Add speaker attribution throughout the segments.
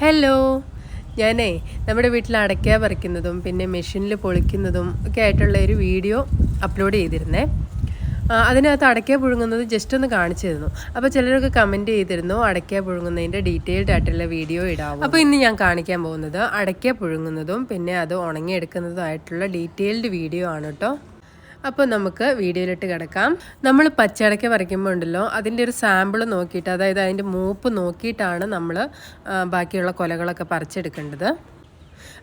Speaker 1: Hello ഞാനേ നമ്മുടെ വീട്ടിൽ അടയ്ക്ക പറിക്കുന്നതും പിന്നെ മെഷീനിൽ പൊളിക്കുന്നതും ഒക്കെ ആയിട്ടുള്ള ഒരു വീഡിയോ അപ്ലോഡ് ചെയ്തിരുന്നേ. അതിനകത്ത് അടയ്ക്ക പുഴുങ്ങുന്നത് ജസ്റ്റ് ഒന്ന് കാണിച്ചു തരുന്നു. അപ്പോൾ ചിലരൊക്കെ കമന്റ് ചെയ്തിരുന്നു അടയ്ക്ക പുഴുങ്ങുന്നതിന്റെ ഡീറ്റെയിൽഡ് ആയിട്ടുള്ള വീഡിയോ ഇടാവും. അപ്പോൾ ഇന്ന് ഞാൻ കാണിക്കാൻ പോകുന്നത് അടയ്ക്ക പുഴുങ്ങുന്നതും പിന്നെ അത് ഉണങ്ങിയെടുക്കുന്നതുമായിട്ടുള്ള ഡീറ്റെയിൽഡ് വീഡിയോ ആണ് കേട്ടോ അപ്പോൾ നമുക്ക് വീഡിയോയിലിട്ട് കിടക്കാം. നമ്മൾ പച്ചടയ്ക്ക വരയ്ക്കുമ്പോൾ ഉണ്ടല്ലോ അതിന്റെ ഒരു സാമ്പിൾ നോക്കിയിട്ട് അതായത് അതിന്റെ മൂപ്പ് നോക്കിയിട്ടാണ് നമ്മൾ ബാക്കിയുള്ള കൊലകളൊക്കെ പറിച്ചെടുക്കേണ്ടത്.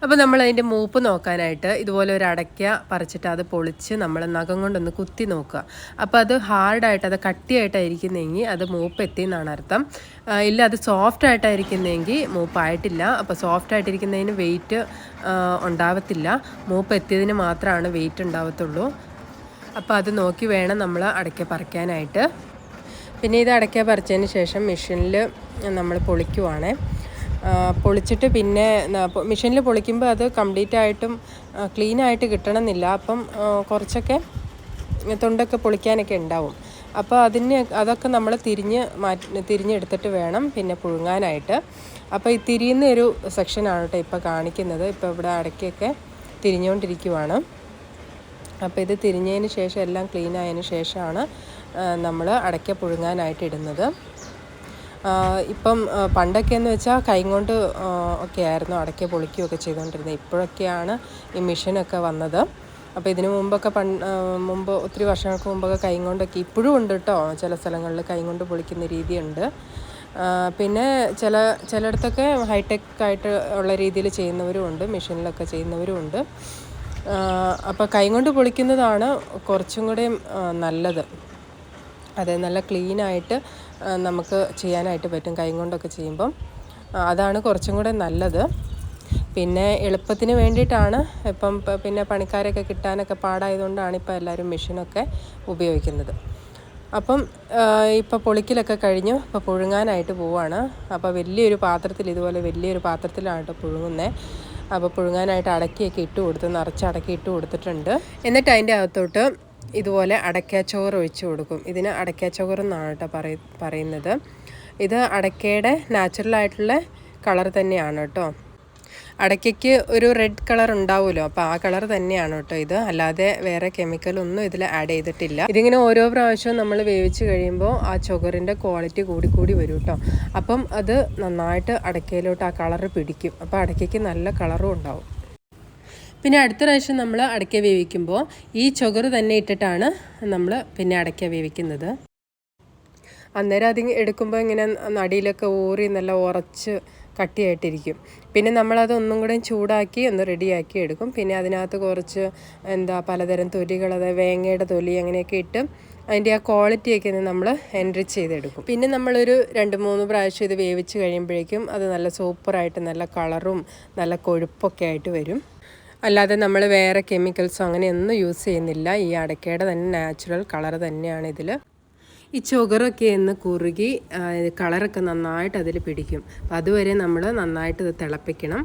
Speaker 1: അപ്പോൾ നമ്മൾ അതിന്റെ മൂപ്പ് നോക്കാനായിട്ട് ഇതുപോലെ ഒരു അടയ്ക്ക പറിച്ചിട്ട് അത് പൊളിച്ച് നമ്മൾ നഖം കൊണ്ടൊന്ന് കുത്തി നോക്കുക. അപ്പോൾ അത് ഹാർഡായിട്ട് അത് കട്ടിയായിട്ടായിരിക്കുന്നെങ്കിൽ അത് മൂപ്പ് എത്തി എന്നാണ് അർത്ഥം. ഇല്ല അത് സോഫ്റ്റ് ആയിട്ടായിരിക്കുന്നെങ്കിൽ മൂപ്പായിട്ടില്ല. അപ്പോൾ സോഫ്റ്റ് ആയിട്ടിരിക്കുന്നതിന് വെയിറ്റ് ഉണ്ടാവത്തില്ല. മൂപ്പ് എത്തിയതിന് മാത്രമാണ് വെയിറ്റ് ഉണ്ടാവത്തുള്ളൂ. അപ്പോൾ അത് നോക്കി വേണം നമ്മൾ അടയ്ക്ക പറിക്കാനായിട്ട്. പിന്നെ ഇത് അടയ്ക്ക പറിച്ചതിന് ശേഷം മെഷീനിൽ നമ്മൾ പൊളിക്കുവാണേ. പൊളിച്ചിട്ട് പിന്നെ മെഷീനിൽ പൊളിക്കുമ്പോൾ അത് കംപ്ലീറ്റ് ആയിട്ടും ക്ലീൻ ആയിട്ട് കിട്ടണമെന്നില്ല. അപ്പം കുറച്ചൊക്കെ തൊണ്ടൊക്കെ പൊളിക്കാനൊക്കെ ഉണ്ടാവും. അപ്പോൾ അതിന് അതൊക്കെ നമ്മൾ തിരിഞ്ഞ് മാറ്റി തിരിഞ്ഞെടുത്തിട്ട് വേണം പിന്നെ പുഴുങ്ങാനായിട്ട്. അപ്പോൾ ഈ തിരിയുന്ന ഒരു സെക്ഷനാണ് കേട്ടോ ഇപ്പോൾ കാണിക്കുന്നത്. ഇപ്പോൾ ഇവിടെ അടയ്ക്കൊക്കെ തിരിഞ്ഞുകൊണ്ടിരിക്കുവാണ് അപ്പോൾ ഇത് തിരിഞ്ഞതിന് ശേഷം എല്ലാം ക്ലീൻ ആയതിന് ശേഷമാണ് നമ്മൾ അടയ്ക്ക പുഴുങ്ങാനായിട്ട് ഇടുന്നത്. ഇപ്പം പണ്ടൊക്കെ എന്ന് വെച്ചാൽ കൈ കൊണ്ട് ആ, ഒക്കെ ആയിരുന്നു അടയ്ക്ക പൊളിക്കുകയൊക്കെ ചെയ്തുകൊണ്ടിരുന്നത്. ഇപ്പോഴൊക്കെയാണ് ഈ മെഷീനൊക്കെ വന്നത്. അപ്പോൾ ഇതിനു മുമ്പൊക്കെ പൺ മുമ്പ് ഒത്തിരി വർഷങ്ങൾക്ക് മുമ്പൊക്കെ കൈ കൊണ്ടൊക്കെ ഇപ്പോഴും ഉണ്ട് കേട്ടോ ചില സ്ഥലങ്ങളിൽ കൈ കൊണ്ട് പൊളിക്കുന്ന രീതിയുണ്ട്. പിന്നെ ചില ചിലയിടത്തൊക്കെ ഹൈടെക് ആയിട്ട് ഉള്ള രീതിയിൽ ചെയ്യുന്നവരും ഉണ്ട് മെഷീനിലൊക്കെ ചെയ്യുന്നവരും ഉണ്ട്. അപ്പോൾ കൈകൊണ്ട് പൊളിക്കുന്നതാണ് കുറച്ചും കൂടി നല്ലത്. അതെ നല്ല ക്ലീനായിട്ട് നമുക്ക് ചെയ്യാനായിട്ട് പറ്റും കൈ കൊണ്ടൊക്കെ ചെയ്യുമ്പം അതാണ് കുറച്ചും കൂടെ നല്ലത്. പിന്നെ എളുപ്പത്തിന് വേണ്ടിയിട്ടാണ് ഇപ്പം പിന്നെ പണിക്കാരൊക്കെ കിട്ടാനൊക്കെ പാടായതുകൊണ്ടാണ് ഇപ്പോൾ എല്ലാവരും മെഷീനൊക്കെ ഉപയോഗിക്കുന്നത്. അപ്പം ഇപ്പോൾ പൊളിക്കലൊക്കെ കഴിഞ്ഞു. ഇപ്പോൾ പുഴുങ്ങാനായിട്ട് പോവാണ്. അപ്പോൾ വലിയൊരു പാത്രത്തിൽ ഇതുപോലെ വലിയൊരു പാത്രത്തിലാണ് കേട്ടോ പുഴുങ്ങുന്നത് അപ്പോൾ പുഴുങ്ങാനായിട്ട് അടക്കിയൊക്കെ ഇട്ട് കൊടുത്ത് നിറച്ച് അടക്കി ഇട്ട് കൊടുത്തിട്ടുണ്ട്. എന്നിട്ട് അതിന്റെ അകത്തോട്ട് ഇതുപോലെ അടയ്ക്കാച്ചോറ് ഒഴിച്ച് കൊടുക്കും. ഇതിന് അടയ്ക്കാച്ചോറ് എന്നാണ് കേട്ടോ പറയ പറയുന്നത്. ഇത് അടയ്ക്കയുടെ നാച്ചുറലായിട്ടുള്ള കളർ തന്നെയാണ് കേട്ടോ. അടയ്ക്കയ്ക്ക് ഒരു റെഡ് കളർ ഉണ്ടാവുമല്ലോ അപ്പോൾ ആ കളർ തന്നെയാണ് കേട്ടോ ഇത്. അല്ലാതെ വേറെ കെമിക്കലൊന്നും ഇതിൽ ആഡ് ചെയ്തിട്ടില്ല. ഇതിങ്ങനെ ഓരോ പ്രാവശ്യവും നമ്മൾ വേവിച്ച് കഴിയുമ്പോൾ ആ ചുഗറിന്റെ ക്വാളിറ്റി കൂടി കൂടി വരും കേട്ടോ. അപ്പം അത് നന്നായിട്ട് അടയ്ക്കയിലോട്ട് ആ കളർ പിടിക്കും. അപ്പോൾ അടയ്ക്കയ്ക്ക് നല്ല കളറും ഉണ്ടാവും. പിന്നെ അടുത്ത പ്രാവശ്യം നമ്മൾ അടയ്ക്ക വേവിക്കുമ്പോൾ ഈ ചുഗറ് തന്നെ ഇട്ടിട്ടാണ് നമ്മൾ പിന്നെ അടയ്ക്ക വേവിക്കുന്നത്. അന്നേരം അത് എടുക്കുമ്പോൾ ഇങ്ങനെ നടിയിലൊക്കെ ഊറി നല്ല ഉറച്ച് കട്ടിയായിട്ടിരിക്കും. പിന്നെ നമ്മളത് ഒന്നും കൂടെ ചൂടാക്കി ഒന്ന് റെഡിയാക്കി എടുക്കും. പിന്നെ അതിനകത്ത് കുറച്ച് എന്താ പലതരം തൊലികൾ അതായത് വേങ്ങയുടെ തൊലി അങ്ങനെയൊക്കെ ഇട്ട് അതിന്റെ ആ ക്വാളിറ്റിയൊക്കെ നമ്മൾ എൻറിച്ച് ചെയ്തെടുക്കും. പിന്നെ നമ്മളൊരു രണ്ട് മൂന്ന് പ്രാവശ്യം ഇത് വേവിച്ച് കഴിയുമ്പോഴേക്കും അത് നല്ല സൂപ്പറായിട്ട് നല്ല കളറും നല്ല കൊഴുപ്പൊക്കെ ആയിട്ട് വരും. അല്ലാതെ നമ്മൾ വേറെ കെമിക്കൽസോ അങ്ങനെയൊന്നും യൂസ് ചെയ്യുന്നില്ല. ഈ അടയ്ക്കയുടെ തന്നെ നാച്ചുറൽ കളർ തന്നെയാണ് ഇതിൽ ഈ ചുകറൊക്കെ ഒന്ന് കുറുകി കളറൊക്കെ നന്നായിട്ട് അതിൽ പിടിക്കും. അപ്പം അതുവരെ നമ്മൾ നന്നായിട്ട് ഇത് തിളപ്പിക്കണം.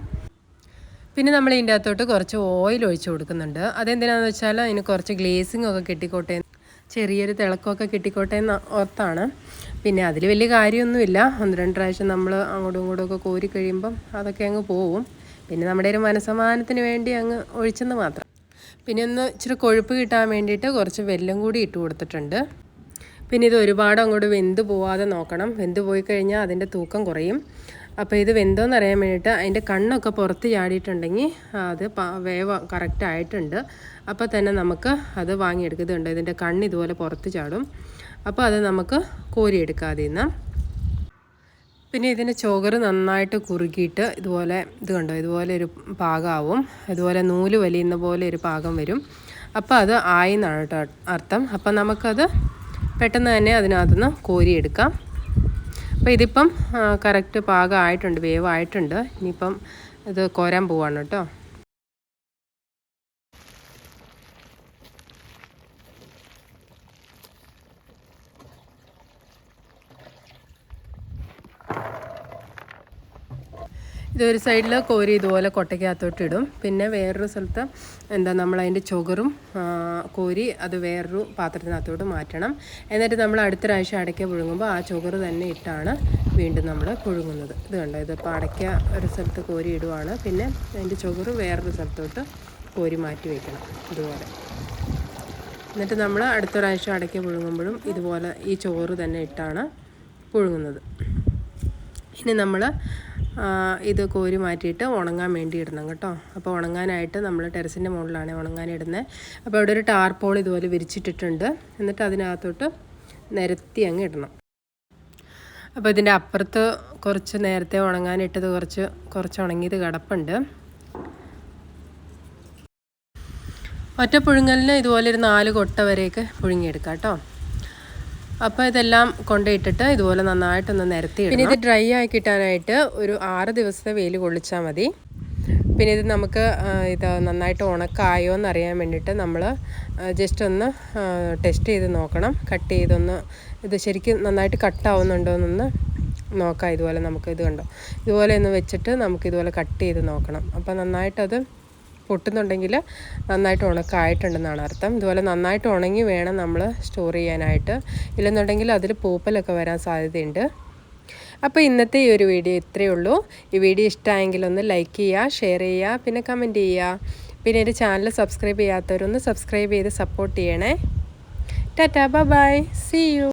Speaker 1: പിന്നെ നമ്മൾ ഇതിന്റെ അകത്തോട്ട് കുറച്ച് ഓയിൽ ഒഴിച്ച് കൊടുക്കുന്നുണ്ട്. അതെന്തിനാന്ന് വെച്ചാൽ അതിന് കുറച്ച് ഗ്ലേസിംഗ് ഒക്കെ കിട്ടിക്കോട്ടെ. ചെറിയൊരു തിളക്കമൊക്കെ കിട്ടിക്കോട്ടെ എന്ന് ഓർത്താണ്. പിന്നെ അതിൽ വലിയ കാര്യമൊന്നുമില്ല. ഒന്ന് രണ്ട് പ്രാവശ്യം നമ്മൾ അങ്ങോട്ടും ഇങ്ങോട്ടും ഒക്കെ കോരി കഴിയുമ്പം അതൊക്കെ അങ്ങ് പോവും. പിന്നെ നമ്മുടെ ഒരു മനസമാധാനത്തിന് വേണ്ടി അങ്ങ് ഒഴിച്ചെന്ന് മാത്രം. പിന്നെ ഒന്ന് ഇച്ചിരി കൊഴുപ്പ് കിട്ടാൻ വേണ്ടിയിട്ട് കുറച്ച് വെല്ലം കൂടി ഇട്ട് കൊടുത്തിട്ടുണ്ട്. പിന്നെ ഇത് ഒരുപാട് അങ്ങോട്ട് വെന്ത് പോവാതെ നോക്കണം. വെന്ത് പോയി കഴിഞ്ഞാൽ അതിന്റെ തൂക്കം കുറയും. അപ്പോൾ ഇത് വെന്തോന്ന് അറിയാൻ വേണ്ടിയിട്ട് അതിന്റെ കണ്ണൊക്കെ പുറത്ത് ചാടിയിട്ടുണ്ടെങ്കിൽ അത് വേവ കറക്റ്റ് ആയിട്ടുണ്ട്. അപ്പോൾ തന്നെ നമുക്ക് അത് വാങ്ങിയെടുക്കുന്നുണ്ട് ഇതിന്റെ കണ്ണ് ഇതുപോലെ പുറത്ത് ചാടും. അപ്പോൾ അത് നമുക്ക് കോരിയെടുക്കാതെ നിന്ന് പിന്നെ ഇതിന്റെ ചോകറ് നന്നായിട്ട് കുറുകിയിട്ട് ഇതുപോലെ ഇത് കണ്ടോ? ഇതുപോലെ ഒരു പാകമാവും ഇതുപോലെ നൂൽ വലിയുന്ന പോലെ ഒരു പാകം വരും. അപ്പോൾ അത് ആയി എന്നാണ് കേട്ടോ അർത്ഥം. അപ്പം നമുക്കത് പെട്ടെന്ന് തന്നെ അതിനകത്തുനിന്ന് കോരിയെടുക്കാം. അപ്പോൾ ഇതിപ്പം കറക്റ്റ് പാകമായിട്ടുണ്ട് വേവായിട്ടുണ്ട്. ഇനിയിപ്പം ഇത് കോരാൻ പോവാണ് കേട്ടോ. ഇതൊരു സൈഡിൽ കോരി ഇതുപോലെ കൊട്ടയ്ക്കകത്തോട്ട് ഇടും. പിന്നെ വേറൊരു സ്ഥലത്ത് എന്താ നമ്മൾ അതിന്റെ ചുകറും കോരി അത് വേറൊരു പാത്രത്തിനകത്തോട്ട് മാറ്റണം. എന്നിട്ട് നമ്മൾ അടുത്ത പ്രാവശ്യം അടയ്ക്ക പുഴുങ്ങുമ്പോൾ ആ ചുകറ് തന്നെ ഇട്ടാണ് വീണ്ടും നമ്മൾ പുഴുങ്ങുന്നത്. ഇത് കണ്ടോ? ഇതിപ്പോൾ അടയ്ക്ക ഒരു സ്ഥലത്ത് കോരി ഇടുവാണ്. പിന്നെ അതിന്റെ ചുകറ് വേറൊരു സ്ഥലത്തോട്ട് കോരി മാറ്റി വയ്ക്കണം ഇതുപോലെ. എന്നിട്ട് നമ്മൾ അടുത്ത പ്രാവശ്യം അടയ്ക്ക പുഴുങ്ങുമ്പോഴും ഇതുപോലെ ഈ ചോറ് തന്നെ ഇട്ടാണ് പുഴുങ്ങുന്നത്. ഇനി നമ്മൾ ഇത് കോരി മാറ്റിയിട്ട് ഉണങ്ങാൻ വേണ്ടി ഇടണം കേട്ടോ. അപ്പോൾ ഉണങ്ങാനായിട്ട് നമ്മൾ ടെറസിന്റെ മുകളിലാണ് ഉണങ്ങാൻ ഇടുന്നത് അപ്പോൾ അവിടെ ഒരു ടാർപോൾ ഇതുപോലെ വിരിച്ചിട്ടിട്ടുണ്ട്. എന്നിട്ട് അതിനകത്തോട്ട് നിരത്തി അങ്ങ് ഇടണം. അപ്പോൾ ഇതിന്റെ അപ്പുറത്ത് കുറച്ച് നേരത്തെ ഉണങ്ങാനിട്ടത് കുറച്ച് കുറച്ച് ഉണങ്ങിയത് കിടപ്പുണ്ട്. ഒറ്റ പുഴുങ്ങലിന് ഇതുപോലെ ഒരു നാല് കൊട്ട വരെയൊക്കെ പുഴുങ്ങിയെടുക്കാം കേട്ടോ. അപ്പോൾ ഇതെല്ലാം കൊണ്ടിട്ടിട്ട് ഇതുപോലെ നന്നായിട്ടൊന്ന് നിരത്തി പിന്നെ ഇത് ഡ്രൈ ആയി കിട്ടാനായിട്ട് ഒരു ആറ് ദിവസത്തെ വെയിൽ കൊള്ളിച്ചാൽ മതി. പിന്നെ ഇത് നമുക്ക് ഇത് നന്നായിട്ട് ഉണക്കായോ എന്ന് അറിയാൻ വേണ്ടിയിട്ട് നമ്മൾ ജസ്റ്റ് ഒന്ന് ടെസ്റ്റ് ചെയ്ത് നോക്കണം. കട്ട് ചെയ്തൊന്ന് ഇത് ശരിക്കും നന്നായിട്ട് കട്ടാവുന്നുണ്ടോ എന്നൊന്ന് നോക്കാം. ഇതുപോലെ നമുക്ക് ഇത് കണ്ടോ? ഇതുപോലെ ഒന്ന് വെച്ചിട്ട് നമുക്ക് ഇതുപോലെ കട്ട് ചെയ്ത് നോക്കണം. അപ്പോൾ നന്നായിട്ടത് പൊട്ടുന്നുണ്ടെങ്കിൽ നന്നായിട്ട് ഉണക്കായിട്ടുണ്ടെന്നാണ് അർത്ഥം. ഇതുപോലെ നന്നായിട്ട് ഉണങ്ങി വേണം നമ്മൾ സ്റ്റോർ ചെയ്യാനായിട്ട്. ഇല്ലെന്നുണ്ടെങ്കിൽ അതിൽ പൂപ്പലൊക്കെ വരാൻ സാധ്യതയുണ്ട്. അപ്പോൾ ഇന്നത്തെ ഈ ഒരു വീഡിയോ ഇത്രയേ ഉള്ളൂ. ഈ വീഡിയോ ഇഷ്ടമായെങ്കിൽ ഒന്ന് ലൈക്ക് ചെയ്യുക ഷെയർ ചെയ്യുക പിന്നെ കമന്റ് ചെയ്യുക. പിന്നെ എന്റെ ചാനൽ സബ്സ്ക്രൈബ് ചെയ്യാത്തവരൊന്ന് സബ്സ്ക്രൈബ് ചെയ്ത് സപ്പോർട്ട് ചെയ്യണേ. Tata bye see you